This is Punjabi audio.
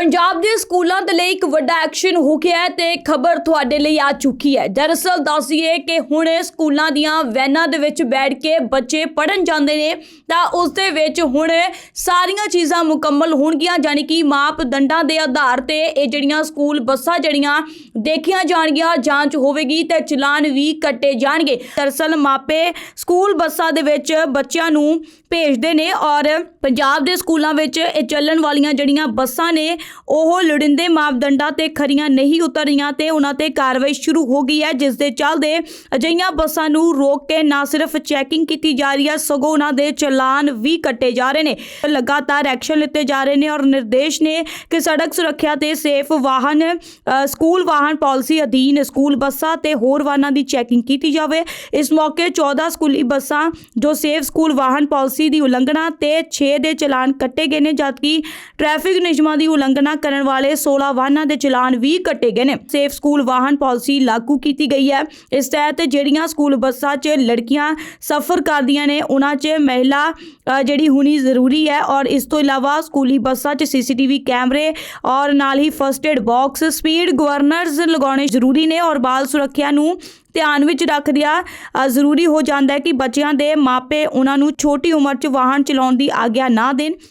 ਪੰਜਾਬ ਦੇ ਸਕੂਲਾਂ ਦੇ ਲਈ ਇੱਕ ਵੱਡਾ ਐਕਸ਼ਨ ਹੋ ਗਿਆ ਹੈ ਤੇ ਖਬਰ ਤੁਹਾਡੇ ਲਈ ਆ ਚੁੱਕੀ ਹੈ। ਦਰਅਸਲ ਦੱਸੀਏ ਕਿ ਹੁਣ ਸਕੂਲਾਂ ਦੀਆਂ ਵੈਨਾਂ ਦੇ ਵਿੱਚ ਬੈਠ ਕੇ ਬੱਚੇ ਪੜਨ ਜਾਂਦੇ ਨੇ ਤਾਂ ਉਸ ਦੇ ਵਿੱਚ ਹੁਣ ਸਾਰੀਆਂ ਚੀਜ਼ਾਂ ਮੁਕੰਮਲ ਹੋਣਗੀਆਂ ਯਾਨੀ ਕਿ ਮਾਪਦੰਡਾਂ ਦੇ ਆਧਾਰ ਤੇ ਇਹ ਜਿਹੜੀਆਂ ਸਕੂਲ ਬੱਸਾਂ ਜਿਹੜੀਆਂ ਦੇਖੀਆਂ ਜਾਣਗੀਆਂ, ਜਾਂਚ ਹੋਵੇਗੀ ਤੇ ਚਲਾਨ ਵੀ ਕੱਟੇ ਜਾਣਗੇ। ਦਰਅਸਲ ਮਾਪੇ ਸਕੂਲ ਬੱਸਾਂ ਦੇ ਵਿੱਚ ਬੱਚਿਆਂ ਨੂੰ ਭੇਜਦੇ ਨੇ ਔਰ ਪੰਜਾਬ ਦੇ ਸਕੂਲਾਂ ਵਿੱਚ ਇਹ ਚੱਲਣ ਵਾਲੀਆਂ ਜਿਹੜੀਆਂ ਬੱਸਾਂ ਨੇ ਉਹ ਲੋੜੀਂਦੇ ਮਾਪਦੰਡਾਂ ਤੇ ਖਰੀਆਂ ਨਹੀਂ ਉਤਰ ਤੇ ਉਹਨਾਂ ਤੇ ਕਾਰਵਾਈ ਸ਼ੁਰੂ ਹੋ ਗਈ ਹੈ, ਜਿਸ ਦੇ ਚੱਲਦੇ ਅਜਿਹੀਆਂ ਬੱਸਾਂ ਨੂੰ ਰੋਕ ਕੇ ਨਾ ਸਿਰਫ ਚੈਕਿੰਗ ਕੀਤੀ ਜਾ ਰਹੀ ਹੈ, ਸਗੋਂ ਉਹਨਾਂ ਦੇ ਚਲਾਨ ਵੀ ਕੱਟੇ ਜਾ ਰਹੇ ਨੇ। ਲਗਾਤਾਰ ਐਕਸ਼ਨ ਲਿੱਤੇ ਜਾ ਰਹੇ ਨੇ ਔਰ ਨਿਰਦੇਸ਼ ਨੇ ਕਿ ਸੜਕ ਸੁਰੱਖਿਆ ਤੇ ਸੇਫ ਵਾਹਨ ਸਕੂਲ ਵਾਹਨ ਪਾਲਿਸੀ ਅਧੀਨ ਸਕੂਲ ਬੱਸਾਂ ਤੇ ਹੋਰ ਵਾਹਨਾਂ ਦੀ ਚੈਕਿੰਗ ਕੀਤੀ ਜਾਵੇ। ਇਸ ਮੌਕੇ 14 ਸਕੂਲੀ ਬੱਸਾਂ ਜੋ ਸੇਫ ਸਕੂਲ ਵਾਹਨ ਪਾਲਿਸੀ ਦੀ ਉਲੰਘਣਾ ਤੇ 6 ਦੇ ਚਲਾਨ ਕੱਟੇ ਗਏ ਨੇ, ਜਦਕਿ ਟ੍ਰੈਫਿਕ ਨਿਯਮਾਂ ਦੀ ਉਲੰਘਣਾ ਕਰਨ ਵਾਲੇ 16 ਵਾਹਨਾਂ ਦੇ ਚਲਾਨ ਵੀ ਕੱਟੇ ਗਏ ਨੇ। ਸੇਫ ਸਕੂਲ ਵਾਹਨ ਪਾਲਿਸੀ ਲਾਗੂ ਕੀਤੀ ਗਈ ਹੈ। ਇਸ ਤਹਿਤ ਜਿਹੜੀਆਂ ਸਕੂਲ ਬੱਸਾਂ 'ਚ ਲੜਕੀਆਂ ਸਫ਼ਰ ਕਰਦੀਆਂ ਨੇ ਉਹਨਾਂ 'ਚ ਮਹਿਲਾ ਜਿਹੜੀ ਹੋਣੀ ਜ਼ਰੂਰੀ ਹੈ ਔਰ ਇਸ ਤੋਂ ਇਲਾਵਾ ਸਕੂਲੀ ਬੱਸਾਂ 'ਚ ਸੀਸੀਟੀਵੀ ਕੈਮਰੇ ਔਰ ਨਾਲ ਹੀ first aid box, speed governors ਲਗਾਉਣੇ ਜ਼ਰੂਰੀ ਨੇ ਔਰ ਬਾਲ ਸੁਰੱਖਿਆ ਨੂੰ ਧਿਆਨ ਵਿੱਚ ਰੱਖਦਿਆਂ ਜ਼ਰੂਰੀ ਹੋ ਜਾਂਦਾ ਹੈ ਕਿ ਬੱਚਿਆਂ ਦੇ ਮਾਪੇ ਉਹਨਾਂ ਨੂੰ ਛੋਟੀ ਉਮਰ 'ਚ ਵਾਹਨ ਚਲਾਉਣ ਦੀ ਆਗਿਆ ਨਾ ਦੇਣ।